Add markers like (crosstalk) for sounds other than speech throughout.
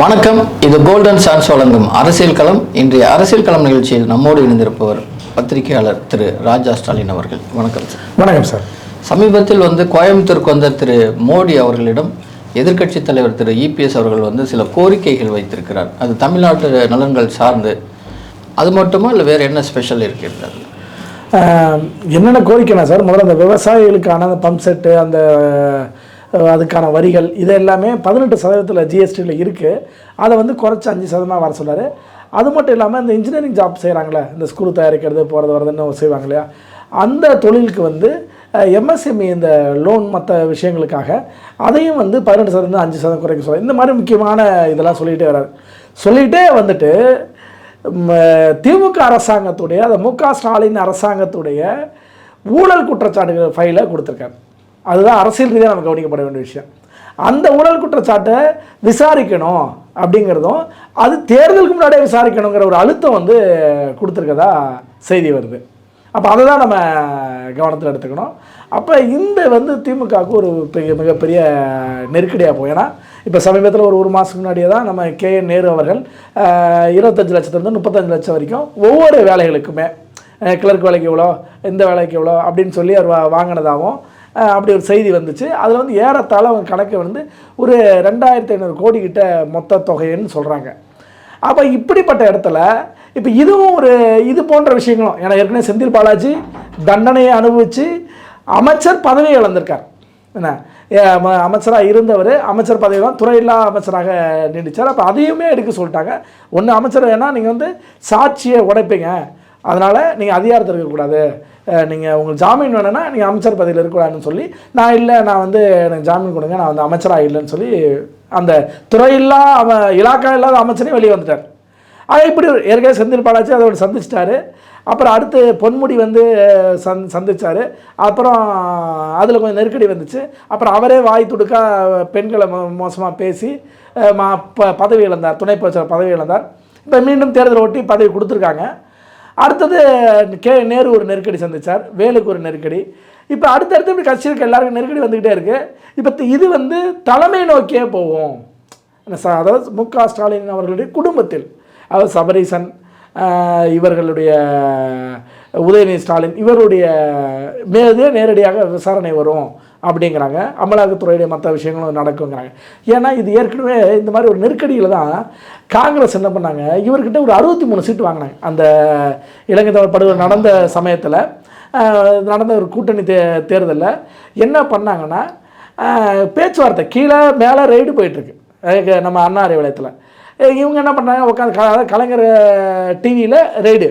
வணக்கம். இது golden chance வழங்கும் அரசியல் களம். இன்றைய அரசியல் களம் நிகழ்ச்சியில் நம்மோடு இணைந்திருப்பவர் பத்திரிகையாளர் திரு ராஜா ஸ்டாலின் அவர்கள். வணக்கம் சார் வணக்கம் சார் சமீபத்தில் வந்து கோயம்புத்தூருக்கு வந்த திரு மோடி அவர்களிடம் எதிர்க்கட்சித் தலைவர் திரு இபிஎஸ் அவர்கள் வந்து சில கோரிக்கைகள் வைத்திருக்கிறார். அது தமிழ்நாட்டு நலன்கள் சார்ந்து. அது மட்டுமா இல்லை வேறு என்ன ஸ்பெஷல் இருக்கிறது என்னென்ன கோரிக்கைனா சார் முதல்ல அந்த விவசாயிகளுக்கான அந்த பம்ப் செட்டு அந்த அதுக்கான வரிகள் இது எல்லாமே பதினெட்டு சதவீதத்தில் ஜிஎஸ்டியில் இருக்குது அதை வந்து குறைச்சி அஞ்சு சதவீதமாக வர சொன்னார் அது மட்டும் இல்லாமல் இந்த இன்ஜினியரிங் ஜாப் செய்கிறாங்களே இந்த ஸ்க்ரூ தயாரிக்கிறது போகிறது வரதுன்னு செய்வாங்க இல்லையா? அந்த தொழிலுக்கு வந்து எம்எஸ்எம்இ இந்த லோன் மற்ற விஷயங்களுக்காக அதையும் வந்து பதினெட்டு சதவீதம் அஞ்சு சதவீதம் குறைக்க சொல்ல இந்த மாதிரி முக்கியமான இதெல்லாம் சொல்லிகிட்டே வர்றாரு. சொல்லிகிட்டே வந்துட்டு திமுக அரசாங்கத்துடைய அந்த மு க ஸ்டாலின் அரசாங்கத்துடைய ஊழல் குற்றச்சாட்டுகள் ஃபைலை கொடுத்துருக்காரு. அதுதான் அரசியல் ரீதியாக நம்ம கவனிக்கப்பட வேண்டிய விஷயம். அந்த ஊழல் குற்றச்சாட்டை விசாரிக்கணும் அப்படிங்கிறதும் அது தேர்தலுக்கு முன்னாடியே விசாரிக்கணுங்கிற ஒரு அழுத்தம் வந்து கொடுத்துருக்கதா செய்தி வருது. அப்போ அதை தான் நம்ம கவனத்தில் எடுத்துக்கணும். அப்போ இந்த வந்து திமுகவுக்கு ஒரு பெரிய மிகப்பெரிய நெருக்கடியாக போகும். ஏன்னா இப்போ சமீபத்தில் ஒரு ஒரு மாதத்துக்கு முன்னாடியே தான் நம்ம கே என் நேரு அவர்கள் இருபத்தஞ்சு லட்சத்துலேருந்து முப்பத்தஞ்சு லட்சம் வரைக்கும் ஒவ்வொரு வேலைகளுக்குமே கிளர்க் வேலைக்கு எவ்வளோ இந்த வேலைக்கு எவ்வளோ அப்படின்னு சொல்லி அவர் வாங்கினதாகவும் அப்படி ஒரு செய்தி வந்துச்சு. அதில் வந்து ஏறத்தாழ அவங்க கணக்கு வந்து ஒரு ரெண்டாயிரத்தி ஐநூறு கோடி கிட்ட மொத்த தொகைன்னு சொல்கிறாங்க அப்போ இப்படிப்பட்ட இடத்துல இப்போ இதுவும் ஒரு இது போன்ற விஷயங்களும் ஏன்னா ஏற்கனவே செந்தில் பாலாஜி தண்டனையை அனுபவித்து அமைச்சர் பதவியை இழந்திருக்கார். என்ன? அமைச்சராக இருந்தவர் அமைச்சர் பதவி தான் துறையில்லா அமைச்சராக நீடிச்சார். அப்போ அதையுமே எடுக்க சொல்லிட்டாங்க. ஒன்று அமைச்சர் வேணால் நீங்கள் வந்து சாட்சியை உடைப்பீங்க. அதனால் நீங்கள் அதிகாரத்தில் இருக்கக்கூடாது நீங்கள் உங்களுக்கு ஜாமீன் வேணும்னா நீங்கள் அமைச்சர் பதவியில் இருக்கக்கூடாதுன்னு சொல்லி நான் இல்லை நான் வந்து எனக்கு ஜாமீன் கொடுங்க நான் வந்து அமைச்சராக இல்லைன்னு சொல்லி அந்த துறையில்லா அவ இலாக்கா இல்லாத அமைச்சரே வெளியே வந்துட்டார். அது இப்படி ஒரு- ஏற்கனவே செந்தில் பாலாஜி அதோட சந்திச்சிட்டாரு. அப்புறம் அடுத்து பொன்முடி வந்து சந் சந்திச்சார். அப்புறம் அதில் கொஞ்சம் நெருக்கடி வந்துச்சு. அப்புறம் அவரே வாய் துடுக்க பெண்களை மோசமாக பேசி மா ப பதவி இழந்தார் துணை பதவி இழந்தார். இப்போ மீண்டும் தேர்தல் ஒட்டி பதவி கொடுத்துருக்காங்க. அடுத்தது கே நேரு ஒரு நெருக்கடி சந்தித்தார் வேலுக்கு ஒரு நெருக்கடி. இப்போ அடுத்தடுத்து இப்படி கட்சிகளுக்கு எல்லாருக்கும் நெருக்கடி வந்துக்கிட்டே இருக்குது இப்போ இது வந்து தலைமை நோக்கியே போகும். அதாவது மு க ஸ்டாலின் அவர்களுடைய குடும்பத்தில் அதாவது சபரீசன் இவர்களுடைய உதயநிதி ஸ்டாலின் இவருடைய மீது நேரடியாக விசாரணை வரும் அப்படிங்கிறாங்க. அமலாக்கத்துறையுடைய மற்ற விஷயங்களும் நடக்குங்கிறாங்க. ஏன்னா இது ஏற்கனவே இந்த மாதிரி ஒரு நெருக்கடியில் தான் காங்கிரஸ் என்ன பண்ணாங்க? இவர்கிட்ட ஒரு அறுபத்தி மூணு சீட்டு வாங்கினாங்க. அந்த இலங்கை தமிழ் படுகொலை நடந்த சமயத்தில் நடந்த ஒரு கூட்டணி தே தேர்தலில் என்ன பண்ணாங்கன்னா பேச்சுவார்த்தை கீழே மேலே ரைடு போயிட்டுருக்கு. நம்ம அண்ணா அறிவாலயத்தில். இவங்க என்ன பண்ணாங்க? உட்காந்து அதாவது கலைஞர் டிவியில் ரெய்டு.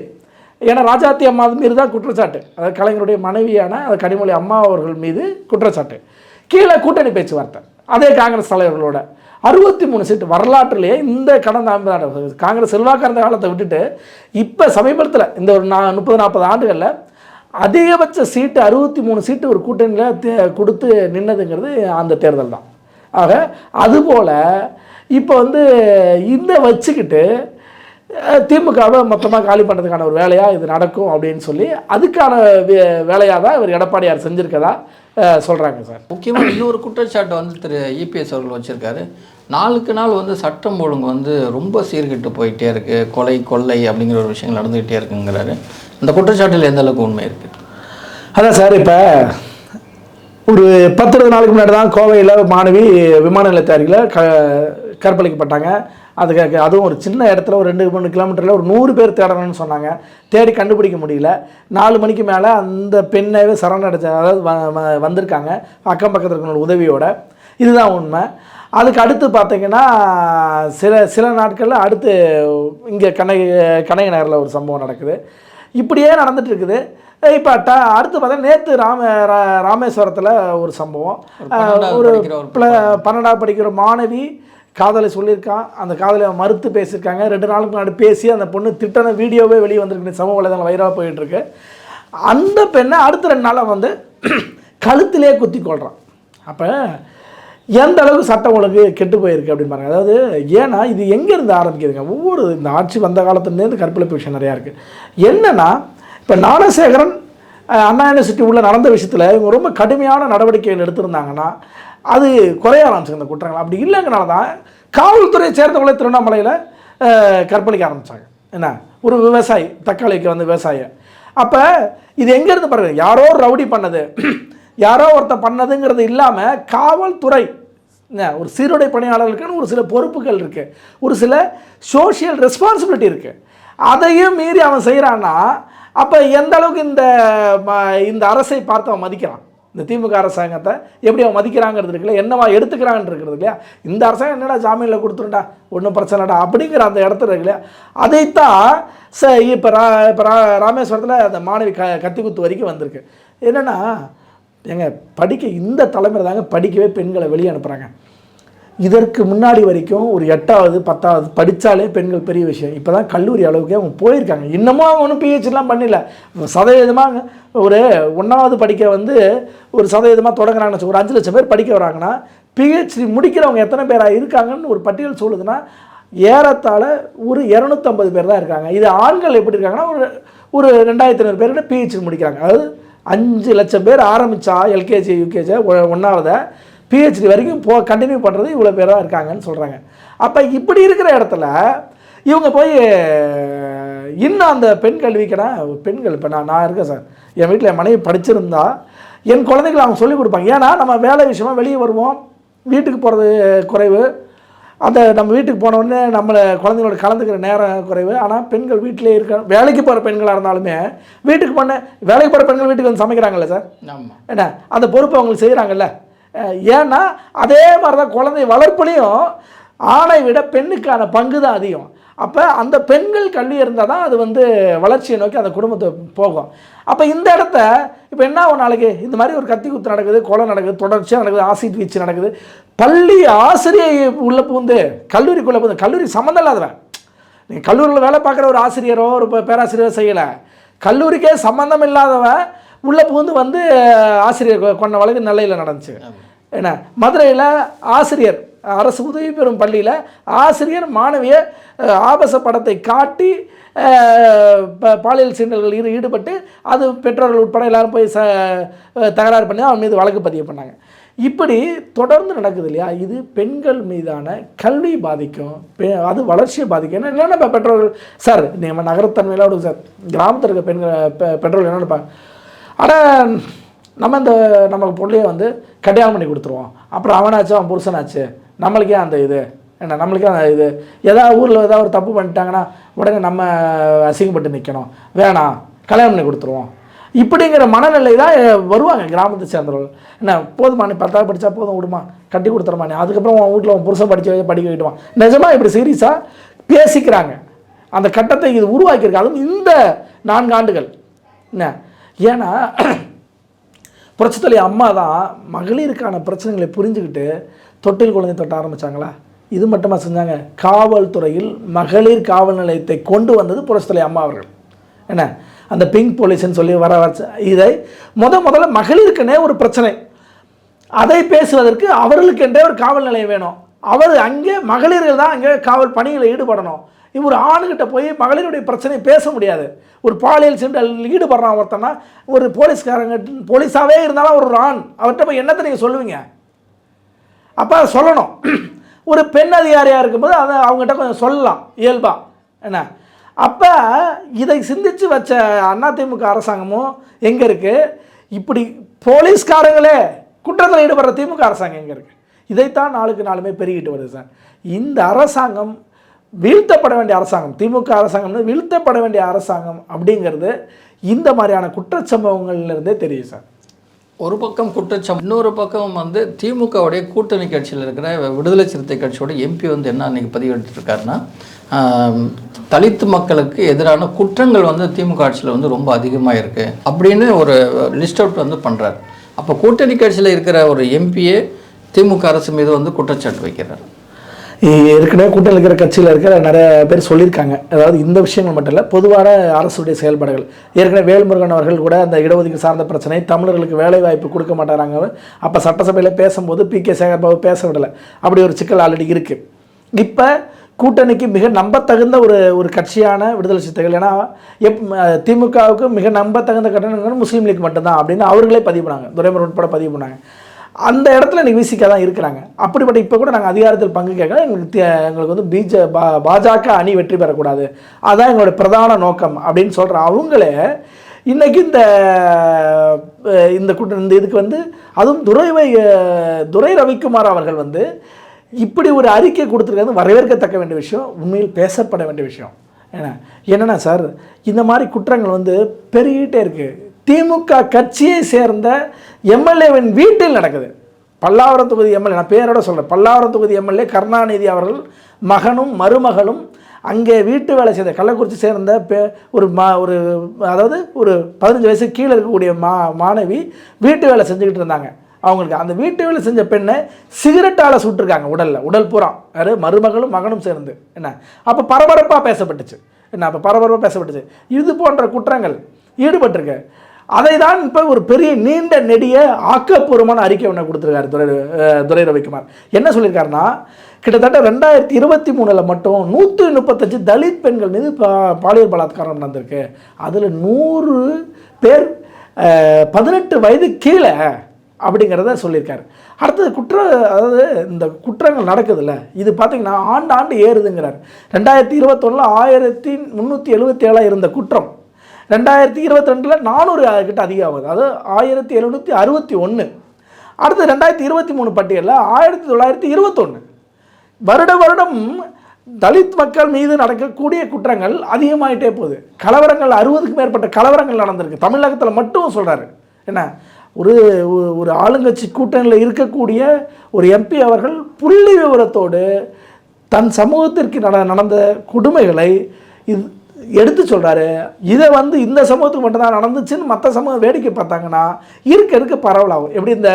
ஏன்னா ராஜாத்தி அம்மா மீது தான் குற்றச்சாட்டு. அதாவது கலைஞருடைய மனைவியான அது கனிமொழி அம்மா அவர்கள் மீது குற்றச்சாட்டு. கீழே கூட்டணி பேச்சுவார்த்தை. அதே காங்கிரஸ் தலைவர்களோட அறுபத்தி மூணு சீட்டு வரலாற்றுலேயே இந்த கடந்த ஐம்பது ஆண்டு காங்கிரஸ் செல்வாக்கு இருந்த காலத்தை விட்டுட்டு இப்போ சமீபத்தில் இந்த ஒரு நா முப்பது நாற்பது ஆண்டுகளில் அதிகபட்ச சீட்டு அறுபத்தி மூணு சீட்டு ஒரு கூட்டணியில் தே கொடுத்து நின்னதுங்கிறது அந்த தேர்தல் தான் ஆக அதுபோல் இப்போ வந்து இந்த வச்சுக்கிட்டு திமுகவை மொத்தமாக காலி பண்ணுறதுக்கான ஒரு வேலையாக இது நடக்கும் அப்படின்னு சொல்லி அதுக்கான வேலையாக தான் இவர் எடப்பாடியார் செஞ்சுருக்கதா சொல்கிறாங்க சார். முக்கியமாக இன்னொரு குற்றச்சாட்டு வந்து திரு இபிஎஸ் அவர்கள் வச்சிருக்காரு. நாளுக்கு நாள் வந்து சட்டம் ஒழுங்கு வந்து ரொம்ப சீர்கெட்டு போயிட்டே இருக்கு. கொலை கொள்ளை அப்படிங்கிற ஒரு விஷயங்கள் நடந்துகிட்டே இருக்குங்கிறாரு. இந்த குற்றச்சாட்டில் எந்த அளவுக்கு உண்மை இருக்கு? அதான் சார் இப்போ ஒரு பத்து இருபது நாளுக்கு முன்னாடி தான் கோவையில் மாணவி விமான நிலையத்து அருகில் க கற்பழிக்கப்பட்டாங்க. அதுக்கு அதுவும் ஒரு சின்ன இடத்துல ஒரு ரெண்டு மூணு கிலோமீட்டரில் ஒரு நூறு பேர் தேடணும்னு சொன்னாங்க. தேடி கண்டுபிடிக்க முடியல. நாலு மணிக்கு மேலே அந்த பெண்ணாவே சரணடைச்ச அதாவது வந்திருக்காங்க. அக்கம் பக்கத்தில் இருக்கிற உதவியோட. இதுதான் உண்மை. அதுக்கு அடுத்து பார்த்தீங்கன்னா சில சில நாட்களில் அடுத்து இங்கே கனை கனக நகரில் ஒரு சம்பவம் நடக்குது. இப்படியே நடந்துட்டு இருக்குது. இப்போ ட அடுத்து பார்த்தா நேற்று ராம ராமேஸ்வரத்தில் ஒரு சம்பவம். ஒரு படிக்கிற ஒரு பிள பன்னெண்டாவது படிக்கிற மாணவி காதலை சொல்லியிருக்கான் அந்த காதலை மறுத்து பேசியிருக்காங்க. ரெண்டு நாளுக்கு முன்னாடி பேசி அந்த பொண்ணு திட்டன வீடியோவே வெளியே வந்திருக்கு சமூக வலைதளம் வைரலாக போயிட்டுருக்கு. அந்த பெண்ணை அடுத்த ரெண்டு நாளாக வந்து (clears throat) கழுத்திலே குத்தி கொள்றான் அப்போ எந்த அளவுக்கு சட்டம் ஒழுங்கு கெட்டு போயிருக்கு அப்படின்னு பாருங்க. அதாவது ஏன்னா இது எங்கேருந்து ஆரம்பிக்குதுங்க? ஒவ்வொரு இந்த ஆட்சி வந்த காலத்துலேருந்து கற்பழிப்பு விஷயம் நிறையா இருக்குது என்னென்னா இப்போ ஞானசேகரன் அண்ணா யூனிவர்சிட்டி உள்ள நடந்த விஷயத்தில் இவங்க ரொம்ப கடுமையான நடவடிக்கைகள் எடுத்திருந்தாங்கன்னா அது குறைய ஆரம்பிச்சுங்க இந்த குற்றங்கள். அப்படி இல்லைங்கனால தான் காவல்துறையை சேர்ந்தவங்களே திருவண்ணாமலையில் கற்பழிக்க ஆரம்பித்தாங்க என்ன? ஒரு விவசாயி தக்காளிக்கு வந்து விவசாயி. அப்போ இது எங்கேருந்து பாருங்க யாரோ ரவுடி பண்ணது. (clears throat) யாரோ ஒருத்தன் பண்ணதுங்கிறது இல்லாமல் காவல்துறை ஒரு சீருடை பணியாளர்களுக்குன்னு ஒரு சில பொறுப்புகள் இருக்குது ஒரு சில சோஷியல் ரெஸ்பான்சிபிலிட்டி இருக்குது அதையும் மீறி அவன் செய்கிறான்னா அப்போ எந்த அளவுக்கு இந்த ம- இந்த அரசை பார்த்து அவன் மதிக்கிறான்? இந்த திமுக அரசாங்கத்தை எப்படி அவன் மதிக்கிறாங்கிறது இருக்குல்ல என்னவா எடுத்துக்கிறான்னு இருக்கிறது இல்லையா? இந்த அரசாங்கம் என்னடா ஜாமீனில் கொடுத்துருண்டா ஒன்றும் பிரச்சனைடா அப்படிங்கிற அந்த இடத்துல இருக்கு இல்லையா அதைத்தான் ச இப்போ ரா இப்போ ரா ராமேஸ்வரத்தில் அந்த மாணவி க கத்தி குத்து வரைக்கும் வந்திருக்கு. என்னென்னா ஏங்க படிக்க இந்த தலைமுறை தாங்க படிக்கவே பெண்களை வெளியே அனுப்புகிறாங்க இதற்கு முன்னாடி வரைக்கும் ஒரு எட்டாவது பத்தாவது படித்தாலே பெண்கள் பெரிய விஷயம். இப்போ தான் கல்லூரி அளவுக்கு அவங்க போயிருக்காங்க. இன்னமும் அவங்க ஒன்றும் பிஹெச்லாம் பண்ணல. சதவீதமாக ஒரு ஒன்றாவது படிக்க வந்து ஒரு சதவீதமாக தொடங்குறாங்கன்னு ஒரு அஞ்சு லட்சம் பேர் படிக்க வராங்கன்னா பிஹெச்டி முடிக்கிறவங்க எத்தனை பேராக இருக்காங்கன்னு ஒரு பட்டியல் சொல்லுதுன்னா ஏறத்தாழ ஒரு இரநூத்தம்பது பேர் தான் இருக்காங்க. இது ஆண்கள் எப்படி இருக்காங்கன்னா ஒரு ஒரு ரெண்டாயிரத்தி ஐநூறு பேர்கிட்ட பிஹெச்டி முடிக்கிறாங்க. அதாவது அஞ்சு லட்சம் பேர் ஆரம்பித்தா எல்கேஜி யூகேஜி ஒன்றாவதை பிஹெச்டி வரைக்கும் போ கண்டினியூ பண்ணுறது இவ்வளோ பேர் தான் இருக்காங்கன்னு சொல்கிறாங்க அப்போ இப்படி இருக்கிற இடத்துல இவங்க போய் இன்னும் அந்த பெண் கல்விக்குனா பெண்கள் இப்போ நான் நான் இருக்கேன் சார். என் வீட்டில் என் மனைவி படிச்சிருந்தா என் குழந்தைகளை அவங்க சொல்லிக் கொடுப்பாங்க. ஏன்னா நம்ம வேலை விஷயமா வெளியே வருவோம். வீட்டுக்கு போகிறது குறைவு. அந்த நம்ம வீட்டுக்கு போன உடனே நம்மளை குழந்தைங்களோட கலந்துக்கிற நேரம் குறைவு. ஆனால் பெண்கள் வீட்டிலே இருக்க வேலைக்கு போகிற பெண்களாக இருந்தாலுமே வீட்டுக்கு போன வேலைக்கு போகிற பெண்கள் வீட்டுக்கு வந்து சமைக்கிறாங்கல்ல சார்? என்ன? அந்த பொறுப்பை அவங்களுக்கு செய்கிறாங்கல்ல ஏன்னா அதே மாதிரி தான் குழந்தை வளர்ப்புலையும் ஆணை விட பெண்ணுக்கான பங்கு தான் அதிகம். அப்போ அந்த பெண்கள் கல்வி இருந்தால் தான் அது வந்து வளர்ச்சியை நோக்கி அந்த குடும்பத்தை போகும். அப்போ இந்த இடத்த இப்போ என்ன ஆகும் நாளைக்கு? இந்த மாதிரி ஒரு கத்தி குத்து நடக்குது கொலை நடக்குது தொடர்ச்சியாக நடக்குது ஆசிட் வீச்சு நடக்குது. பள்ளி ஆசிரியை உள்ள பூந்து கல்லூரிக்குள்ளே பூந்து கல்லூரி சம்மந்தம் இல்லாதவன். நீங்கள் கல்லூரியில் வேலை பார்க்குற ஒரு ஆசிரியரோ ஒரு பேராசிரியரோ செய்யலை. கல்லூரிக்கே சம்மந்தம் இல்லாதவன் உள்ளே புகுந்து வந்து ஆசிரியர் கொ- கொண்ட வழக்கு நெல்லையில் நடந்துச்சு. என்ன? மதுரையில் ஆசிரியர் அரசு உதவி பெறும் பள்ளியில் ஆசிரியர் மாணவிய ஆபாச படத்தை காட்டி ப- பாலியல் சீண்டல்கள் ஈடுபட்டு அது பெற்றோர்கள் உட்பட எல்லாரும் போய் ச தகராறு பண்ணி அவன் மீது வழக்கு பதிவு பண்ணாங்க. இப்படி தொடர்ந்து நடக்குது இல்லையா? இது பெண்கள் மீதான கல்வி பாதிக்கும் பெ- அது வளர்ச்சியை பாதிக்கும். என்ன என்னென்ன இப்போ பெற்றோர்கள்? சார் நம்ம நகரத்தன்மையில் சார் கிராமத்தில் இருக்க பெண்கள் பெற்றோர்கள் என்ன நினைப்பாங்க? ஆனால் நம்ம இந்த நமக்கு பிள்ளைய வந்து கல்யாணம் பண்ணி கொடுத்துருவோம். அப்புறம் அவனாச்சு அவன் புருஷனாச்சு நம்மளுக்கே அந்த இது என்ன நம்மளுக்கே அந்த இது. ஏதாவது ஊரில் ஏதாவது ஒரு தப்பு பண்ணிட்டாங்கன்னா உடனே நம்ம அசிங்கப்பட்டு நிற்கணும் வேணாம் கல்யாணம் பண்ணி கொடுத்துருவோம். இப்படிங்கிற மனநிலை தான் வருவாங்க கிராமத்தை சேர்ந்தவர்கள். என்ன போதுமா நீ பத்தாவது படித்தா போதும் விடுமா கட்டி கொடுத்துருமா நீ. அதுக்கப்புறம் உன் வீட்டில் உன் புருஷன் படிக்க வைக்க படிக்க வைட்டுவான் நிஜமாக இப்படி சீரியஸாக பேசிக்கிறாங்க. அந்த கட்டத்தை இது உருவாக்கியிருக்காலும் இந்த நான்கு ஆண்டுகள். என்ன ஏன்னா புரட்சித்தலை அம்மா தான் மகளிருக்கான பிரச்சனைகளை புரிஞ்சுக்கிட்டு தொட்டில் குழந்தை தொட்ட ஆரம்பிச்சாங்களா? இது மட்டுமா செஞ்சாங்க? காவல்துறையில் மகளிர் காவல் நிலையத்தை கொண்டு வந்தது புரட்சித்தலை அம்மா அவர்கள். என்ன? அந்த பிங்க் போலீஸ்னு சொல்லி வர வச்சு இதை முத முதல்ல மகளிருக்குன்னே ஒரு பிரச்சனை. அதை பேசுவதற்கு அவர்களுக்கென்றே ஒரு காவல் நிலையம் வேணும். அவர் அங்கே மகளிர்கள் தான் அங்கே காவல் பணியில் ஈடுபடணும். ஒரு ஆணுகிட்ட போய் மகளிருடைய பிரச்சனையை பேச முடியாது. ஒரு பாலியல் சீண்டல் ஈடுபடுறான் ஒருத்தனா ஒரு போலீஸ்காரங்க போலீஸாகவே இருந்தாலும் ஒரு ஆண். அவர்கிட்ட போய் என்னத்தை நீங்கள் சொல்லுவீங்க? அப்போ சொல்லணும். (clears throat) ஒரு பெண் அதிகாரியாக இருக்கும்போது அதை அவங்ககிட்ட கொஞ்சம் சொல்லலாம் இயல்பா. என்ன? அப்போ இதை சிந்தித்து வச்ச அதிமுக அரசாங்கமும் எங்கே இருக்குது இப்படி போலீஸ்காரங்களே குற்றத்தில் ஈடுபடுற திமுக அரசாங்கம் எங்கே இருக்குது இதைத்தான் நாளுக்கு நாளுமே பெருகிட்டு வருது சார். இந்த அரசாங்கம் வீழ்த்தப்பட வேண்டிய அரசாங்கம் திமுக அரசாங்கம்னு வீழ்த்தப்பட வேண்டிய அரசாங்கம் அப்படிங்கிறது இந்த மாதிரியான குற்றச்சம்பவங்கள்லேருந்தே தெரியும் சார். ஒரு பக்கம் குற்றச்சம் இன்னொரு பக்கம் வந்து திமுகவுடைய கூட்டணி கட்சியில் இருக்கிற விடுதலை சிறுத்தை கட்சியோட எம்பி வந்து என்ன அன்றைக்கி பதிவிட்டிருக்காருன்னா ஆம், தலித்து மக்களுக்கு எதிரான குற்றங்கள் வந்து திமுக ஆட்சியில் வந்து ரொம்ப அதிகமாக இருக்குது அப்படின்னு ஒரு லிஸ்ட் அவுட் வந்து பண்ணுறாரு அப்போ கூட்டணி கட்சியில் இருக்கிற ஒரு எம்பியே திமுக அரசு மீது வந்து குற்றச்சாட்டு வைக்கிறார். ஏற்கனவே கூட்டம் இருக்கிற கட்சியில் இருக்கிற நிறைய பேர் சொல்லியிருக்காங்க. அதாவது இந்த விஷயங்கள் மட்டும் இல்லை பொதுவான அரசுடைய செயல்பாடுகள். ஏற்கனவே வேல்முருகன் அவர்கள் கூட அந்த இடஒதுக்கீடு சார்ந்த பிரச்சனை தமிழர்களுக்கு வேலை வாய்ப்பு கொடுக்க மாட்டாங்க அப்போ சட்டசபையில் பேசும்போது பி. கே. சேகர்பாபு பேச விடலை. அப்படி ஒரு சிக்கல் ஆல்ரெடி இருக்குது இப்போ கூட்டணிக்கு மிக நம்பத்தகுந்த ஒரு ஒரு கட்சியான விடுதலை சிறுத்தைகள் ஏன்னா எப் திமுகவுக்கு மிக நம்பத்தகுந்த கட்டணங்கள் முஸ்லீம் லீக் மட்டும்தான் அப்படின்னு அவர்களே பதிவு பண்ணாங்க. துரைமுருகன் உட்பட பதிவு பண்ணாங்க. அந்த இடத்துல இன்றைக்கி விசிக்க தான் இருக்கிறாங்க. அப்படிப்பட்ட இப்போ கூட நாங்கள் அதிகாரத்தில் பங்கு கேட்கல எங்களுக்கு எங்களுக்கு வந்து பிஜ பா பாஜக அணி வெற்றி பெறக்கூடாது. அதுதான் எங்களுடைய பிரதான நோக்கம் அப்படின்னு சொல்கிற அவங்களே இன்றைக்கி இந்த இந்த கூட்ட இந்த இதுக்கு வந்து அதுவும் துரைவை துரை ரவிக்குமார் அவர்கள் வந்து இப்படி ஒரு அறிக்கை கொடுத்துருக்கிறது வரவேற்கத்தக்க வேண்டிய விஷயம் உண்மையில் பேசப்பட வேண்டிய விஷயம். ஏன்னா என்னென்னா சார் இந்த மாதிரி குற்றங்கள் வந்து பெருகிட்டே இருக்குது திமுக கட்சியை சேர்ந்த எம்எல்ஏவின் வீட்டில் நடக்குது. பல்லாவரம் தொகுதி எம்எல்ஏ நான் பேரோட சொல்கிறேன் பல்லாவரம் தொகுதி எம்எல்ஏ கருணாநிதி அவர்கள் மகனும் மருமகளும் அங்கே வீட்டு வேலை செய்த கள்ளக்குறிச்சி சேர்ந்த பே ஒரு மா ஒரு அதாவது ஒரு பதினஞ்சு வயசு கீழே இருக்கக்கூடிய மா மாணவி வீட்டு வேலை செஞ்சுக்கிட்டு இருந்தாங்க. அவங்களுக்கு அந்த வீட்டு வேலை செஞ்ச பெண்ணை சிகரெட்டால் சுட்டிருக்காங்க உடலில். உடல் பூரா. யாரு? மருமகளும் மகனும் சேர்ந்து. என்ன? அப்போ பரபரப்பாக பேசப்பட்டுச்சு. என்ன? அப்போ பரபரப்பாக பேசப்பட்டுச்சு. இது போன்ற குற்றங்கள் ஈடுபட்டிருக்கு. அதை தான் இப்போ ஒரு பெரிய நீண்ட நெடிய ஆக்கப்பூர்வமான அறிக்கை ஒன்று கொடுத்துருக்காரு துரை துரை ரவிக்குமார். என்ன சொல்லியிருக்காருன்னா கிட்டத்தட்ட ரெண்டாயிரத்தி இருபத்தி மூணில் மட்டும் நூற்றி முப்பத்தஞ்சு தலித் பெண்கள் மீது பா பாலியல் பலாத்காரம் நடந்திருக்கு. அதில் நூறு பேர் பதினெட்டு வயது கீழே அப்படிங்கிறத சொல்லியிருக்காரு. அடுத்தது குற்ற அதாவது இந்த குற்றங்கள் நடக்குதுல்ல இது பார்த்தீங்கன்னா ஆண்டு ஆண்டு ஏறுதுங்கிறார். ரெண்டாயிரத்தி இருபத்தொன்னில் ஆயிரத்தி முந்நூற்றி எழுபத்தி ஏழாக இருந்த குற்றம் ரெண்டாயிரத்தி இருபத்தி ரெண்டில் நானூறு கிட்ட அதிகம் ஆகுது. ஆயிரத்தி எழுநூற்றி அறுபத்தி ஒன்று அடுத்து ரெண்டாயிரத்தி இருபத்தி மூணு பட்டியலில் ஆயிரத்தி தொள்ளாயிரத்தி இருபத்தொன்று வருட வருடம் தலித் மக்கள் மீது நடக்கக்கூடிய குற்றங்கள் அதிகமாயிட்டே போகுது. கலவரங்கள் அறுபதுக்கு மேற்பட்ட கலவரங்கள் நடந்திருக்கு. தமிழகத்தில் மட்டும் சொல்கிறாரு என்ன? ஒரு ஒரு- ஒரு ஆளுங்கட்சி கூட்டணியில் இருக்கக்கூடிய ஒரு எம்பி அவர்கள் புள்ளி விவரத்தோடு தன் சமூகத்திற்கு நட நடந்த கொடுமைகளை இது எடுத்து சொல்கிறாரு இதை வந்து இந்த சமூகத்துக்கு மட்டும்தான் நடந்துச்சுன்னு மற்ற சமூகம் வேடிக்கை பார்த்தாங்கன்னா இருக்க இருக்க பரவலாகும். எப்படி இந்த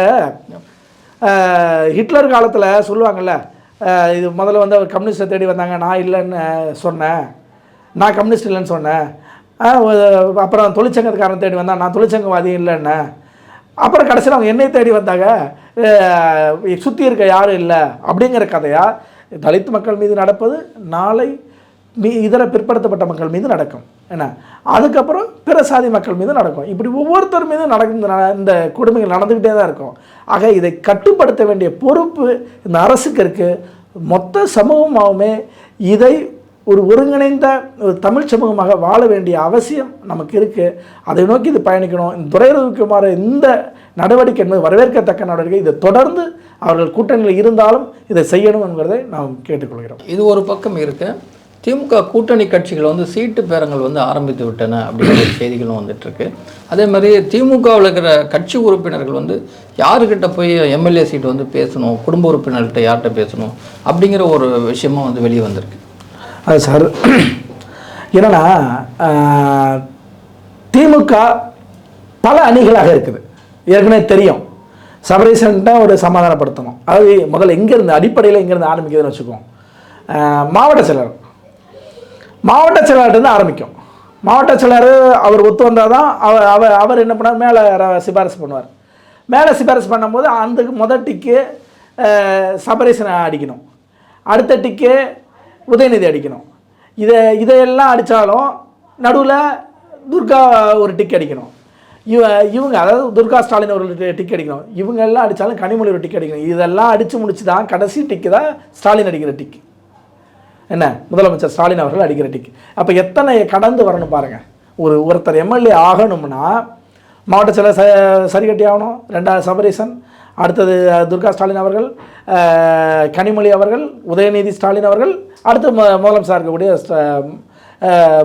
ஹிட்லர் காலத்தில் சொல்லுவாங்கல்ல இது முதல்ல வந்து அவர் கம்யூனிஸ்ட்டை தேடி வந்தாங்க நான் இல்லைன்னு சொன்னேன் நான் கம்யூனிஸ்ட் இல்லைன்னு சொன்னேன் அப்புறம் தொழிற்சங்கத்துக்காரன் தேடி வந்தான் நான் தொழிற்சங்கவாதி இல்லைன்னு. அப்புறம் கடைசியில் அவங்க என்னை தேடி வந்தாங்க சுற்றி இருக்க யாரும் இல்லை அப்படிங்கிற கதையாக தலித் மக்கள் மீது நடப்பது நாளை மீ இதர பிற்படுத்தப்பட்ட மக்கள் மீது நடக்கும். என்ன? அதுக்கப்புறம் பிற சாதி மக்கள் மீது நடக்கும். இப்படி ஒவ்வொருத்தர் மீதும் நடக்கும் இந்த கொடுமைகள் நடந்துக்கிட்டே தான் இருக்கும். ஆக இதை கட்டுப்படுத்த வேண்டிய பொறுப்பு இந்த அரசுக்கு இருக்குது மொத்த சமூகமாகவுமே இதை ஒரு ஒருங்கிணைந்த ஒரு தமிழ் சமூகமாக வாழ வேண்டிய அவசியம் நமக்கு இருக்குது அதை நோக்கி இது பயணிக்கணும். இந்த துறைமுகமான இந்த நடவடிக்கை என்பது வரவேற்கத்தக்க நடவடிக்கை. இதை தொடர்ந்து அவர்கள் கூட்டணியில் இருந்தாலும் இதை செய்யணும் என்கிறதை நாம் கேட்டுக்கொள்கிறோம். இது ஒரு பக்கம் இருக்குது திமுக கூட்டணி கட்சிகள் வந்து சீட்டு பேரங்கள் வந்து ஆரம்பித்து விட்டன அப்படிங்கிற செய்திகளும் வந்துட்டுருக்கு. அதே மாதிரி திமுகவில் இருக்கிற கட்சி உறுப்பினர்கள் வந்து யாருக்கிட்ட போய் எம்எல்ஏ சீட்டு வந்து பேசணும் குடும்ப உறுப்பினர்கிட்ட யார்கிட்ட பேசணும் அப்படிங்கிற ஒரு விஷயமும் வந்து வெளியே வந்திருக்கு. அது சார் என்னன்னா திமுக பல அணிகளாக இருக்குது. ஏற்கனவே தெரியும். சபரீசன்ட்டை ஒரு சமாதானப்படுத்தணும். அதாவது முதல்ல எங்கேருந்து அடிப்படையில் எங்கேருந்து ஆரம்பிக்குதுன்னு வச்சுக்குவோம். மாவட்ட செயலர். மாவட்ட செயலாளர்கிட்ட ஆரம்பிக்கும். மாவட்ட செயலர் அவர் ஒத்து வந்தால் தான் அவர் அவர் அவர் என்ன பண்ணார் மேலே சிபாரிசு பண்ணுவார். மேலே சிபாரிசு பண்ணும்போது அந்த முதல் டிக்கு சபரீசனை அடிக்கணும். அடுத்த டிக்கு உதயநிதி அடிக்கணும். இதை இதையெல்லாம் அடித்தாலும் நடுவில் துர்கா ஒரு டிக் அடிக்கணும். இவ இவங்க அதாவது துர்கா ஸ்டாலின் ஒரு டிக் அடிக்கணும். இவங்க எல்லாம் அடித்தாலும் கனிமொழி ஒரு டிக் அடிக்கணும். இதெல்லாம் அடித்து முடிச்சு தான் கடைசி டிக்கு தான் ஸ்டாலின் அடிக்கிற டிக்கு. என்ன? முதலமைச்சர் ஸ்டாலின் அவர்கள் அடிக்கிறடிக்கு அப்போ எத்தனை கடந்து வரணும் பாருங்கள் ஒரு ஒருத்தர் எம்எல்ஏ ஆகணும்னா மாவட்ட செயலர் ச சரி கட்டி ஆகணும். ரெண்டாவது சபரீசன் அடுத்தது துர்கா ஸ்டாலின் அவர்கள் கனிமொழி அவர்கள் உதயநிதி ஸ்டாலின் அவர்கள் அடுத்து மு முதலமைச்சர் இருக்கக்கூடிய ஸ்ட-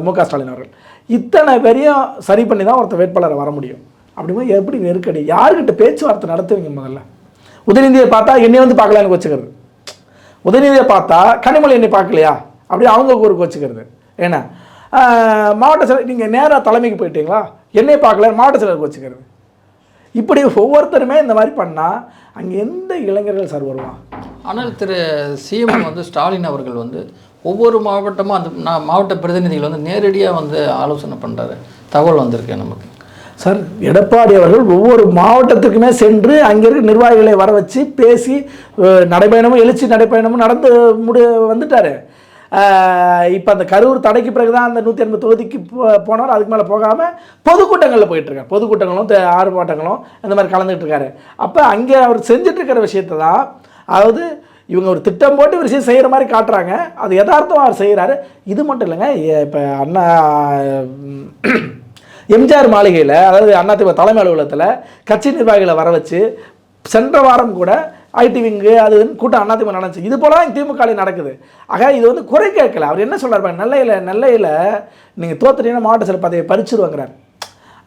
மு க ஸ்டாலின் அவர்கள். இத்தனை பேரையும் சரி பண்ணி தான் ஒருத்தர் வேட்பாளரை வர முடியும். அப்படிங்கும்போது எப்படி நெருக்கடி? யாருக்கிட்ட பேச்சுவார்த்தை நடத்துவீங்க முதல்ல? உதயநிதியை பார்த்தா என்னை வந்து பார்க்கலான்னு வச்சுக்கிறது. உதயநிதியை பார்த்தா கனிமொழி என்னை பார்க்கலையா? அப்படி அவங்க ஊருக்கு வச்சுக்கிறது ஏன்னா மாவட்ட செயலர் நீங்கள் நேராக தலைமைக்கு போயிட்டீங்களா? என்னை பார்க்கல மாவட்ட செயலருக்கு வச்சுக்கிறது இப்படி ஒவ்வொருத்தருமே இந்த மாதிரி பண்ணால் அங்கே எந்த இளைஞர்கள் சார் வருவான் ஆனால் திரு சிஎம் வந்து ஸ்டாலின் அவர்கள் வந்து ஒவ்வொரு மாவட்டமும் அந்த நான் மாவட்ட பிரதிநிதிகள் வந்து நேரடியாக வந்து ஆலோசனை பண்ணுறாரு தகவல் வந்திருக்கு நமக்கு. சார் எடப்பாடி அவர்கள் ஒவ்வொரு மாவட்டத்துக்குமே சென்று அங்கே இருக்க நிர்வாகிகளை வர வச்சு பேசி நடைப்பயணமும் நடைபயணமும் எழுச்சி நடைப்பயணமும் நடந்து முடி வந்துட்டார். இப்போ அந்த கரூர் தடைக்கு பிறகு தான் அந்த நூற்றி எண்பது தொகுதிக்கு போ போனவர். அதுக்கு மேலே போகாமல் பொதுக்கூட்டங்களில் போயிட்டுருக்காரு. பொதுக்கூட்டங்களும் ஆர்ப்பாட்டங்களும் இந்த மாதிரி கலந்துகிட்டு இருக்காரு அப்போ அங்கே அவர் செஞ்சுட்டு இருக்கிற விஷயத்தை தான் அதாவது இவங்க ஒரு திட்டம் போட்டு ஒரு விஷயம் செய்கிற மாதிரி காட்டுறாங்க. அது யதார்த்தமாக அவர் செய்கிறாரு இது மட்டும் இல்லைங்க இப்போ அண்ணா எம்ஜிஆர் மாளிகையில் அதாவது அதிமுக தலைமை அலுவலகத்தில் கட்சி நிர்வாகிகளை வர வச்சு சென்ற வாரம் கூட ஐடி விங்கு அது கூட்டம் அதிமுக நடந்துச்சு. இது போல தான் திமுக நடக்குது. ஆக இது வந்து குறை கேட்கல. அவர் என்ன சொல்கிறார் நெல்லையில் நெல்லையில் நீங்கள் தோத்துட்டீங்கன்னா மாவட்ட சிறப்பு பதவியை பறிச்சிருவாங்கிறார்.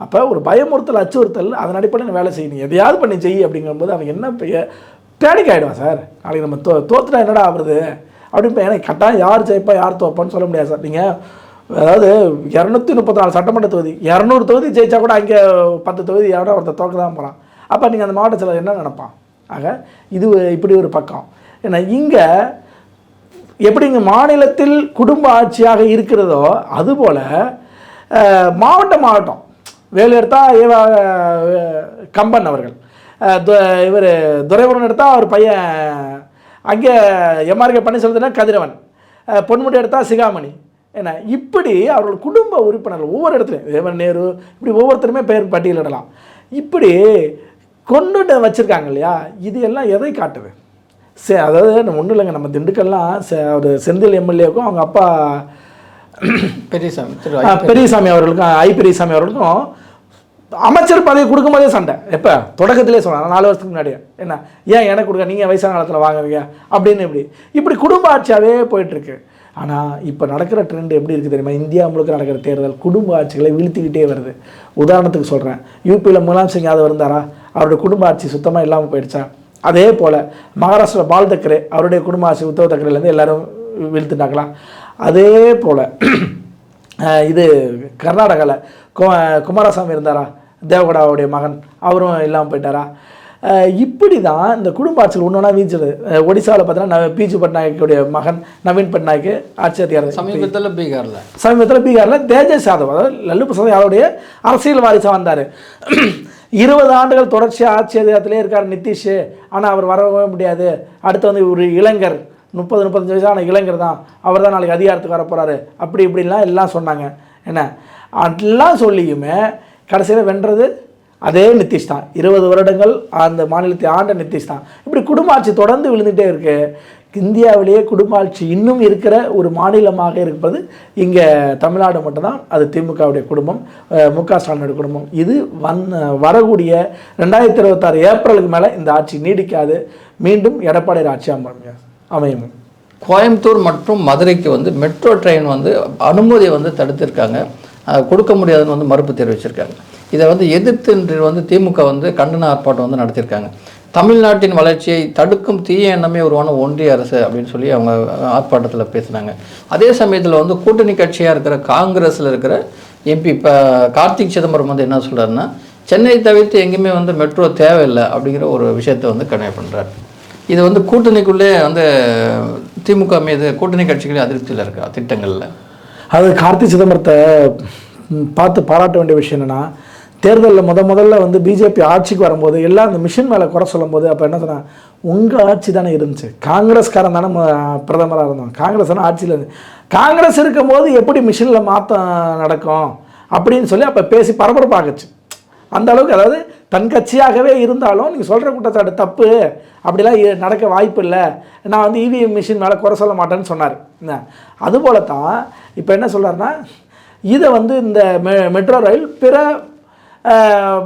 அப்போ ஒரு பயமுறுத்தல் அச்சுறுத்தல் அதன் அடிப்படையில் வேலை செய்யணும் எதையாவது பண்ணி செய்ய அப்படிங்கும்போது அவன் என்ன பேனிக் ஆகிடுவான் சார். நாளைக்கு நம்ம தோ தோத்துட்டா என்னடா ஆகுறது? அப்படின்னு எனக்கு கட்டாயம் யார் ஜெயிப்பா யார் தோப்பான்னு சொல்ல முடியாது சார். நீங்கள் அதாவது இரநூத்தி முப்பத்தி நாலு சட்டமன்ற தொகுதி இரநூறு தொகுதி ஜெயிச்சா கூட அங்கே பத்து தொகுதி யாரோ ஒருத்தர் தோக்க தான் போகிறான் அப்போ நீங்கள் அந்த மாவட்ட செயலர் என்ன நினைப்பான்? ஆக இது இப்படி ஒரு பக்கம். ஏன்னா இங்கே எப்படி இங்கே மாநிலத்தில் குடும்ப ஆட்சியாக இருக்கிறதோ அதுபோல் மாவட்ட மாவட்டம். வேலு எடுத்தால் ஏவா கம்பன் அவர்கள். இவர் துரைவரன் எடுத்தால் அவர் பையன். அங்கே எம்ஆர்கே பன்னீர்செல்வத்தினா கதிரவன். பொன்முடி எடுத்தால் சிகாமணி. என்ன? இப்படி அவர்கள் குடும்ப உறுப்பினர்கள் ஒவ்வொரு இடத்துலையும் தேவன் நேரு இப்படி ஒவ்வொருத்தருமே பெயர் பட்டியலிடலாம். இப்படி கொண்டுட்டு வச்சுருக்காங்க இல்லையா? இது எல்லாம் எதை காட்டுது? சே அதாவது ஒன்றும் இல்லைங்க. நம்ம திண்டுக்கல்லாம் செ- ஒரு செந்தில் எம்எல்ஏவுக்கும் அவங்க அப்பா பெரியசாமி பெரியசாமி அவர்களுக்கும் ஐ பெரியசாமி அவர்களுக்கும் அமைச்சர் பதவி கொடுக்கும்போதே சண்டை. எப்போ? தொடக்கத்திலே சொன்னாங்க. நாலு வருஷத்துக்கு முன்னாடியே. என்ன? ஏன் எனக்கு கொடுக்க? நீங்கள் வயசான காலத்தில் வாங்குவீங்க அப்படின்னு இப்படி. இப்படி குடும்ப ஆட்சியாகவே போயிட்டுருக்கு ஆனால் இப்போ நடக்கிற ட்ரெண்ட் எப்படி இருக்குது தெரியுமா? இந்தியா முழுக்க நடக்கிற தேர்தல் குடும்ப ஆட்சிகளை வீழ்த்திக்கிட்டே வருது. உதாரணத்துக்கு சொல்கிறேன் யூபியில் முலாம் சிங் யாதவ் இருந்தாரா? அவருடைய குடும்ப ஆட்சி சுத்தமாக இல்லாமல் போயிடுச்சா? அதே போல் மகாராஷ்டிரா பால் தக்கரே அவருடைய குடும்ப ஆட்சி உத்தவ் தக்கரேலேருந்து எல்லோரும் வீழ்த்துட்டாங்களா அதே போல் (clears throat) இது கர்நாடகாவில் கு குமாரசாமி இருந்தாரா? தேவகடாவுடைய மகன். அவரும் இல்லாமல் போயிட்டாரா? இப்படி தான் இந்த குடும்ப ஆட்சிகள் ஒன்று ஒன்றா வீழ்ச்சிடுது ஒடிசாவில் பார்த்தீங்கன்னா பிஜு பட்நாயக்குடைய மகன் நவீன் பட்நாயக் ஆட்சி அதிகாரம் சமீபத்தில் பீகாரில். சமீபத்தில் பீகாரில் தேஜஸ் யாதவ் அதாவது லல்லு பிரசாத் யாதவுடைய அரசியல் வாரிசாக வந்தார். (clears throat) இருபது ஆண்டுகள் தொடர்ச்சியாக ஆட்சி அதிகாரத்திலே இருக்கார் நிதிஷ் ஆனால் அவர் வரவே முடியாது. அடுத்து வந்து ஒரு இளைஞர் முப்பது முப்பத்தஞ்சு வயசான இளைஞர் தான். அவர் தான் நாளைக்கு அதிகாரத்துக்கு வர போகிறாரு அப்படி இப்படின்லாம் எல்லாம் சொன்னாங்க. என்ன? அதெல்லாம் சொல்லியுமே கடைசியில் வென்றது அதே நிதிஷ் தான். இருபது வருடங்கள் அந்த மாநிலத்தை ஆண்ட நிதிஷ் தான். இப்படி குடும்ப ஆட்சி தொடர்ந்து விழுந்துகிட்டே இருக்கு. இந்தியாவிலேயே குடும்ப ஆட்சி இன்னும் இருக்கிற ஒரு மாநிலமாக இருப்பது இங்கே தமிழ்நாடு மட்டும்தான். அது திமுகவுடைய குடும்பம் மு க ஸ்டாலினுடைய குடும்பம். இது வந் வரக்கூடிய ரெண்டாயிரத்தி இருபத்தாறு ஏப்ரலுக்கு மேலே இந்த ஆட்சி நீடிக்காது. மீண்டும் எடப்பாடி ஆட்சி அமையும் அமையும். கோயம்புத்தூர் மற்றும் மதுரைக்கு வந்து மெட்ரோ ட்ரெயின் வந்து அனுமதியை வந்து தடுத்திருக்காங்க. கொடுக்க முடியாதுன்னு வந்து மறுப்பு தெரிவிச்சிருக்காங்க. இதை வந்து எதிர்த்து வந்து திமுக வந்து கண்டன ஆர்ப்பாட்டம் வந்து நடத்தியிருக்காங்க. தமிழ்நாட்டின் வளர்ச்சியை தடுக்கும் தீய எண்ணமே உருவான ஒன்றிய அரசு அப்படின்னு சொல்லி அவங்க ஆர்ப்பாட்டத்தில் பேசினாங்க. அதே சமயத்தில் வந்து கூட்டணி கட்சியாக இருக்கிற காங்கிரஸில் இருக்கிற எம்பி இப்போ கார்த்திக் சிதம்பரம் வந்து என்ன சொல்கிறாருன்னா சென்னை தவிர்த்து எங்கேயுமே வந்து மெட்ரோ தேவையில்லை அப்படிங்கிற ஒரு விஷயத்தை வந்து கன்வே பண்ணுறார் இது வந்து கூட்டணிக்குள்ளே வந்து திமுக மீது கூட்டணி கட்சிகளே அதிருப்தியில் இருக்கா திட்டங்களில்? அது கார்த்திக் சிதம்பரத்தை பார்த்து பாராட்ட வேண்டிய விஷயம் என்னென்னா தேர்தலில் முத முதல்ல வந்து பிஜேபி ஆட்சிக்கு வரும்போது எல்லாம் அந்த மிஷின் மேலே குறை சொல்லும்போது அப்போ என்ன சொன்னாங்க? உங்கள் ஆட்சி தானே இருந்துச்சு. காங்கிரஸ்காரன் தானே பிரதமராக இருந்தோம் காங்கிரஸ் தானே ஆட்சியில் இருந்து காங்கிரஸ் இருக்கும்போது எப்படி மிஷினில் மாற்றம் நடக்கும் அப்படின்னு சொல்லி அப்போ பேசி பரபரப்பாகச்சு அந்த அளவுக்கு அதாவது தன் கட்சியாகவே இருந்தாலும் நீங்கள் சொல்கிற குற்றச்சாட்டு தப்பு. அப்படிலாம் நடக்க வாய்ப்பு இல்லை. நான் வந்து இவிஎம் மிஷின் மேலே குறை சொல்ல மாட்டேன்னு சொன்னார். என்ன? அதுபோல தான் இப்போ என்ன சொல்கிறாருன்னா இதை வந்து இந்த மெ மெட்ரோ ரயில் பிற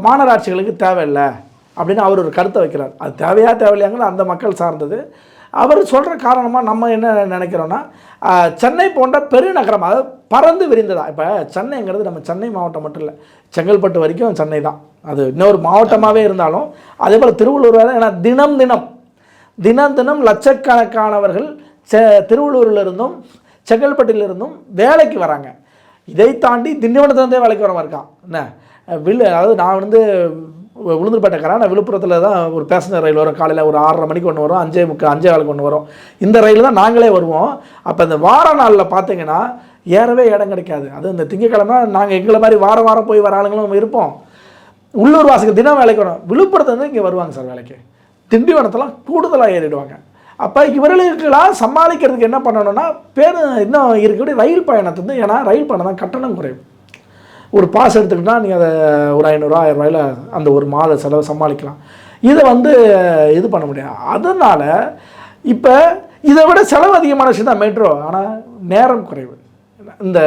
மாநகராட்சிகளுக்கு தேவையில்லை அப்படின்னு அவர் ஒரு கருத்தை வைக்கிறார். அது தேவையா தேவையில்லையாங்கன்னு அந்த மக்கள் சார்ந்தது. அவர் சொல்கிற காரணமாக நம்ம என்ன நினைக்கிறோன்னா சென்னை போன்ற பெருநகரம் அதாவது பறந்து விரிந்ததா? இப்போ சென்னைங்கிறது நம்ம சென்னை மாவட்டம் மட்டும் இல்லை செங்கல்பட்டு வரைக்கும் சென்னை தான். அது இன்னொரு மாவட்டமாகவே இருந்தாலும் அதே போல் திருவள்ளூர் வேறு ஏன்னா தினம் தினம் தினம் தினம் லட்சக்கணக்கானவர்கள் செ திருவள்ளூரிலிருந்தும் செங்கல்பட்டிலிருந்தும் வேலைக்கு வராங்க. இதை தாண்டி திண்டிவனத்துலேருந்தே வேலைக்கு வரவன் இருக்கான். என்ன? வில் அதாவது நான் வந்து உளுந்தூர்பேட்டைக்காரன் நான் விழுப்புரத்தில் தான் ஒரு பேசஞ்சர் ரயில் வரும். காலையில் ஒரு ஆறரை மணிக்கு ஒன்று வரும். அஞ்சே முக்கு அஞ்சே காலுக்கு ஒன்று வரும். இந்த ரயில் தான் நாங்களே வருவோம். அப்போ இந்த வார நாளில் பார்த்தீங்கன்னா ஏறவே இடம் கிடைக்காது. அது இந்த திங்கக்கிழமை நாங்கள் எங்களை மாதிரி வாரம் வாரம் போய் வர ஆளுங்களும் இருப்போம். உள்ளூர் வாசிகள் தினம் வேலைக்கு வரும். விழுப்புரத்துலேருந்து இங்கே வருவாங்க சார் வேலைக்கு. திண்டிவனத்தெல்லாம் கூடுதலாக ஏறிடுவாங்க. அப்போ இவர்களுக்கெல்லாம் சமாளிக்கிறதுக்கு என்ன பண்ணணும்னா பேர் இன்னும் இருக்கக்கூடிய ரயில் பயணத்துலேருந்து வந்து ஏன்னா ரயில் பயணம் தான் கட்டணம் குறைவு. ஒரு பாஸ் எடுத்துக்கிட்டால் நீங்கள் அதை ஒரு ஐநூறுரூவா ஆயிரம் ரூபாயில அந்த ஒரு மாத செலவு சமாளிக்கலாம். இதை வந்து இது பண்ண முடியாது. அதனால் இப்போ இதை விட செலவு அதிகமான விஷயம் தான் மெட்ரோ ஆனால் நேரம் குறைவு. இந்த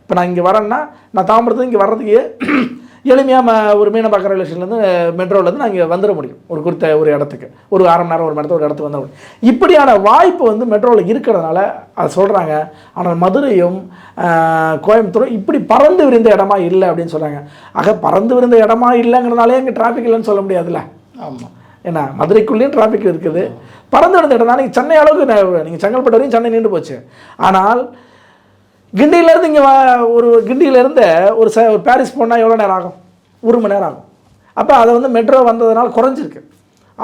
இப்போ நான் இங்கே வரேன்னா நான் தாம்பரத்து இங்கே வர்றதுக்கு எளிமையாக ம ஒரு மீனம்பாக்கம் ரயில்வே ஸ்டேஷன்லேருந்து மெட்ரோலேருந்து இங்கே வந்துட முடியும். ஒரு குறித்த ஒரு இடத்துக்கு. ஒரு அரை மணி நேரம் ஒரு மணி நேரத்துக்கு ஒரு இடத்துக்கு வந்துட முடியும். இப்படியான வாய்ப்பு வந்து மெட்ரோவில் இருக்கிறதுனால அதை சொல்கிறாங்க ஆனால் மதுரையும் கோயம்புத்தூரும் இப்படி பறந்து விரிந்த இடமா இல்லை அப்படின்னு சொல்கிறாங்க ஆக பறந்து விரிந்த இடமா இல்லைங்கிறனாலே இங்கே டிராஃபிக் இல்லைன்னு சொல்ல முடியாதுல்ல? ஆமாம் ஏன்னா மதுரைக்குள்ளேயும் டிராஃபிக் இருக்குது. பறந்து விழுந்த இடம் தான் நீங்கள் சென்னை அளவுக்கு நீங்கள் செங்கல்பட்டு வரையும் சென்னை நின்று போச்சு. ஆனால் கிண்டியிலேருந்து இங்கே ஒரு கிண்டியிலேருந்து ஒரு ச ஒரு பாரிஸ் போனால் எவ்வளோ நேரம் ஆகும்? ஒரு மணி நேரம் ஆகும். அப்போ அதை வந்து மெட்ரோ வந்ததுனால குறைஞ்சிருக்கு.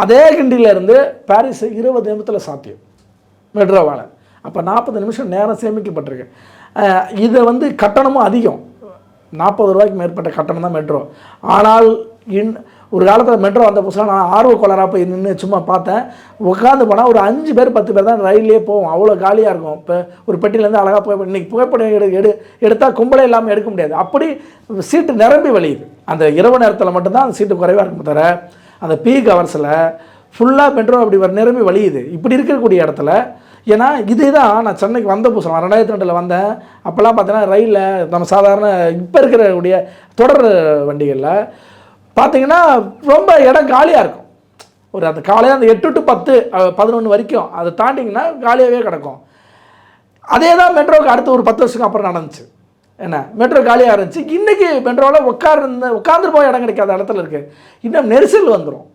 அதே கிண்டியிலேருந்து பாரிஸ் இருபது நிமிஷத்தில் சாத்தியம். மெட்ரோவால் அப்போ நாற்பது நிமிஷம் நேரம் சேமிக்கப்பட்டிருக்கு. இதை வந்து கட்டணமும் அதிகம். நாற்பது ரூபாய்க்கு மேற்பட்ட கட்டணம் தான் மெட்ரோ ஆனால் இன் ஒரு காலத்தில் மெட்ரோ வந்த புதுசாக நான் ஆர்வ கோளராக போய் நின்று சும்மா பார்த்தேன். உட்காந்து போனால் ஒரு அஞ்சு பேர் பத்து பேர் தான் ரயிலே போவோம். அவ்வளோ காலியாக இருக்கும். இப்போ ஒரு பெட்டியிலேருந்து அழகாக போய் இன்றைக்கி புகைப்படம் எடு எடு எடுத்தால் கும்பலே இல்லாமல் எடுக்க முடியாது. அப்படி சீட்டு நிரம்பி வழியுது. அந்த இரவு நேரத்தில் மட்டும்தான் அந்த சீட்டு குறைவாக இருக்கும் தவிர அந்த பீக் ஹவர்ஸில் ஃபுல்லாக மெட்ரோ அப்படி வர நிரம்பி வழியுது. இப்படி இருக்கக்கூடிய இடத்துல ஏன்னா இதே தான் நான் சென்னைக்கு வந்த புதுசு. ரெண்டாயிரத்தி ரெண்டில் வந்தேன். அப்போல்லாம் பார்த்தீங்கன்னா ரயிலில் நம்ம சாதாரண இப்போ இருக்கிற கூடிய தொடர் வண்டிகளில் பார்த்தீங்கன்னா ரொம்ப இடம் காலியாக இருக்கும். ஒரு அந்த காலையில் அந்த எட்டு டு பத்து பதினொன்று வரைக்கும் அதை தாண்டிங்கன்னா காலியாகவே கிடக்கும். அதே தான் மெட்ரோவுக்கு அடுத்த ஒரு பத்து வருஷத்துக்கு அப்புறம் நடந்துச்சு. என்ன? மெட்ரோ காலியாக இருந்துச்சு. இன்றைக்கி மெட்ரோவில் உட்கார்ந்து உட்காந்துட்டு போய் இடம் கிடைக்காத இடத்துல இருக்குது இன்னும் நெரிசல் வந்துடும்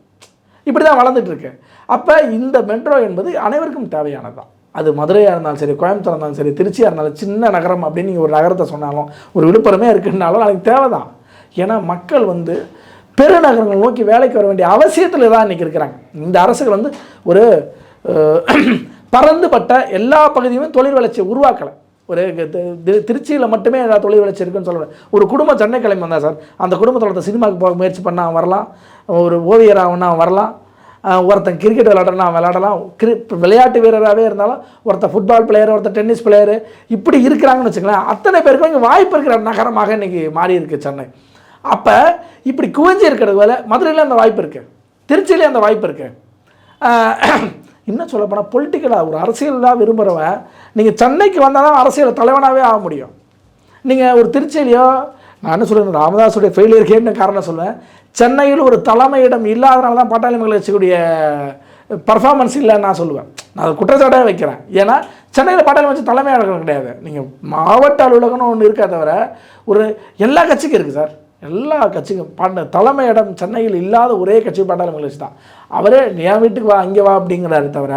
இப்படி தான் வளர்ந்துட்டுருக்கு அப்போ இந்த மெட்ரோ என்பது அனைவருக்கும் தேவையானது தான் அது மதுரையாக இருந்தாலும் சரி கோயம்புத்தூர் இருந்தாலும் சரி திருச்சியாக இருந்தாலும் சின்ன நகரம் அப்படின்னு நீங்கள் ஒரு நகரத்தை சொன்னாலும் ஒரு விழுப்புரமே இருக்குன்னாலும் அதுக்கு தேவை தான் ஏன்னா மக்கள் வந்து பெருநகரங்கள் நோக்கி வேலைக்கு வர வேண்டிய அவசியத்தில் தான் இன்றைக்கி இருக்கிறாங்க. இந்த அரசுகள் வந்து ஒரு (clears throat) பறந்துபட்ட எல்லா பகுதியுமே தொழில் வளர்ச்சியை உருவாக்கலை. ஒரு திருச்சியில் மட்டுமே ஏதாவது தொழில் வளர்ச்சி இருக்குன்னு சொல்லுவேன் ஒரு குடும்பம் சென்னை கிளம்பி வந்தா சார் அந்த குடும்பத்தோட சினிமாவுக்கு போக முயற்சி பண்ண அவன் வரலாம். ஒரு ஓவியர் ஆகணும்னா அவன் வரலாம். ஒருத்தன் கிரிக்கெட் விளாடனா விளாடலாம் விளையாடலாம். கிரி விளையாட்டு வீரராகவே இருந்தாலும் ஒருத்தன் ஃபுட்பால் பிளேயர் ஒருத்தர் டென்னிஸ் பிளேயரு இப்படி இருக்கிறாங்கன்னு வச்சுக்கலாம் அத்தனை பேருக்கும் இங்கே வாய்ப்பு இருக்கிற நகரமாக இன்றைக்கி மாறி இருக்குது சென்னை. அப்போ இப்படி குவிஞ்சு இருக்கிறது போல மதுரையில் அந்த வாய்ப்பு இருக்குது திருச்சியிலே அந்த வாய்ப்பு இருக்குது இன்னும் சொல்லப்போனால் பொலிட்டிக்கலாக ஒரு அரசியலாக விரும்புகிறவன் நீங்கள் சென்னைக்கு வந்தால் தான் அரசியல் தலைவனாகவே ஆக முடியும். நீங்கள் ஒரு திருச்சியிலையோ நான் என்ன சொல்லுவேன் ராமதாஸுடைய ஃபெயிலியருக்கு என்ன காரணம் சொல்லுவேன் சென்னையில் ஒரு தலைமையிடம் இல்லாதனால தான் பாட்டாளி மக்கள் கட்சியுடைய பர்ஃபார்மன்ஸ் இல்லைன்னு நான் சொல்லுவேன். நான் அதை குற்றச்சாட்டாக வைக்கிறேன். ஏன்னா சென்னையில் பாட்டாளி வச்சு தலைமை கிடையாது. நீங்கள் மாவட்ட அலுவலகம்னு ஒன்று இருக்கா தவிர ஒரு எல்லா கட்சிக்கும் இருக்குது சார். எல்லா கட்சிக்கும் பாண்ட தலைமை இடம் சென்னையில் இல்லாத ஒரே கட்சி பாட்டாளி மக்கள் கட்சி தான். அவரே என் வீட்டுக்கு வா அங்கே வா அப்படிங்கிறாரு தவிர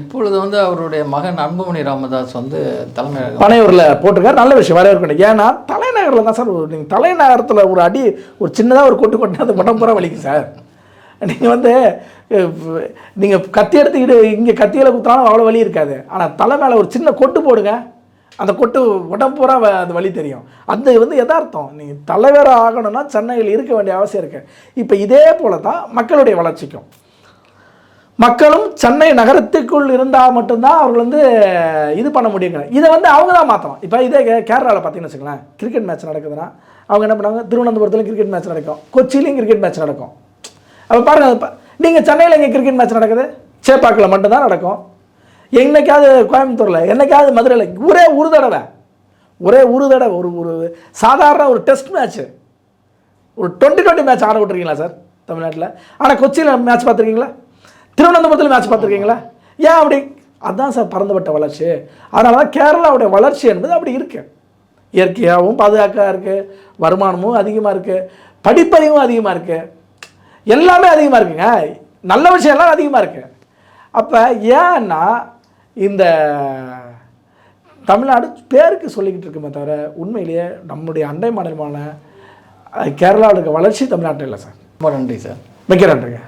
இப்பொழுது வந்து அவருடைய மகன் அன்புமணி ராமதாஸ் வந்து தலைமையகம் பனையூரில் போட்டிருக்காரு. நல்ல விஷயம் வரவேற்கணும் ஏன்னா தலைநகரில் தான் சார் நீங்கள் தலைநகரத்தில் ஒரு அடி ஒரு சின்னதாக ஒரு கொட்டு கொட்டினா அது உடம்பு பூரா வலிக்கும் சார். நீங்கள் வந்து நீங்கள் கத்தி எடுத்துக்கிட்டு இங்கே கத்தியில் குத்தாலும் அவ்வளோ வலி இருக்காது. ஆனால் தலை மேலே ஒரு சின்ன கொட்டு போடுங்க. அந்த கொட்டு உடம்பு பூரா வ- அது வழி தெரியும். அந்த வந்து யதார்த்தம். நீங்கள் தலைவராக ஆகணும்னா சென்னையில் இருக்க வேண்டிய அவசியம் இருக்குது இப்போ இதே போல தான் மக்களுடைய வளர்ச்சிக்கும். மக்களும் சென்னை நகரத்துக்குள் இருந்தால் மட்டும்தான் அவர்கள் வந்து இது பண்ண முடியுங்க இதை வந்து அவங்க தான் மாற்றணும் இப்போ இதே கேரளாவில் பார்த்தீங்கன்னு வச்சுக்கோங்களேன். கிரிக்கெட் மேட்ச் நடக்குதுன்னா அவங்க என்ன பண்ணுவாங்க? திருவனந்தபுரத்துலையும் கிரிக்கெட் மேட்ச் நடக்கும். கொச்சியிலையும் கிரிக்கெட் மேட்ச் நடக்கும். அப்போ பாருங்கள் நீங்கள் சென்னையில் இங்கே கிரிக்கெட் மேட்ச் நடக்குது? சேப்பாக்கில் மட்டும்தான் நடக்கும். என்னைக்காவது கோயம்புத்தூரில் என்னைக்காவது மதுரையில் ஒரே ஒரு தடவை ஒரே ஒரு தடவை ஒரு ஒரு சாதாரண ஒரு டெஸ்ட் மேட்ச்சு ஒரு டுவெண்ட்டி டுவெண்ட்டி மேட்ச் ஆட விட்டுருக்கீங்களா சார் தமிழ்நாட்டில்? ஆனால் கொச்சியில் மேட்ச் பார்த்துருக்கீங்களா? திருவனந்தபுரத்தில் மேட்ச் பார்த்துருக்கீங்களா? ஏன் அப்படி? அதுதான் சார் பறந்துபட்ட வளர்ச்சி. அதனால தான் கேரளாவுடைய வளர்ச்சி என்பது அப்படி இருக்குது இயற்கையாகவும் பாதுகாக்காக இருக்குது வருமானமும் அதிகமாக இருக்குது படிப்பறிவும் அதிகமாக இருக்குது எல்லாமே அதிகமாக இருக்குங்க. நல்ல விஷயம்லாம் அதிகமாக இருக்குது அப்போ ஏன்னா இந்த தமிழ்நாடு பேருக்கு சொல்லிக்கிட்டு இருக்குமே தவிர உண்மையிலேயே நம்முடைய அண்டை மாநிலமான அஹ், கேரளாவுக்கு வளர்ச்சி தமிழ்நாட்டில் இல்லை சார். ரொம்ப நன்றி சார். மிக்க நன்றிங்க.